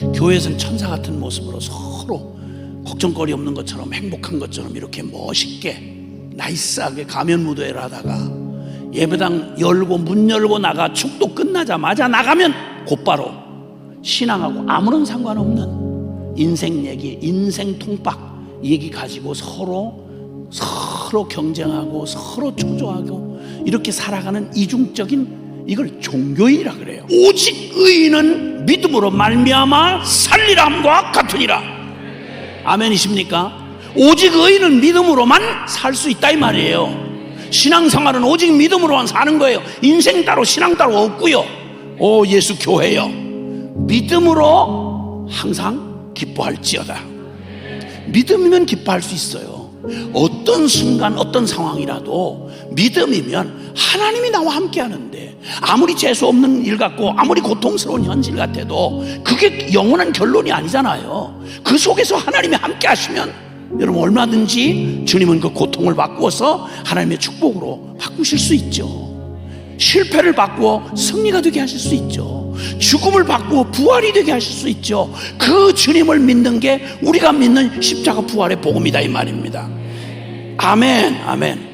교회에서는 천사 같은 모습으로 서로 걱정거리 없는 것처럼 행복한 것처럼 이렇게 멋있게 나이스하게 가면 무도회를 하다가 예배당 열고 문 열고 나가 축도 끝나자마자 나가면 곧바로 신앙하고 아무런 상관없는 인생 얘기, 인생 통박 얘기 가지고 서로 서로 경쟁하고 서로 초조하고 이렇게 살아가는 이중적인 이걸 종교인이라 그래요. 오직 의인은 믿음으로 말미암아 살리람과 같으니라. 아멘이십니까? 오직 의인은 믿음으로만 살 수 있다 이 말이에요. 신앙생활은 오직 믿음으로만 사는 거예요. 인생 따로 신앙 따로 없고요. 오 예수 교회요. 믿음으로 항상 기뻐할지어다. 믿음이면 기뻐할 수 있어요. 어떤 순간, 어떤 상황이라도 믿음이면 하나님이 나와 함께 하는데 아무리 재수 없는 일 같고 아무리 고통스러운 현실 같아도 그게 영원한 결론이 아니잖아요. 그 속에서 하나님이 함께 하시면 여러분 얼마든지 주님은 그 고통을 바꾸어서 하나님의 축복으로 바꾸실 수 있죠. 실패를 바꾸어 승리가 되게 하실 수 있죠. 죽음을 바꾸어 부활이 되게 하실 수 있죠. 그 주님을 믿는 게 우리가 믿는 십자가 부활의 복음이다 이 말입니다. 아멘, 아멘.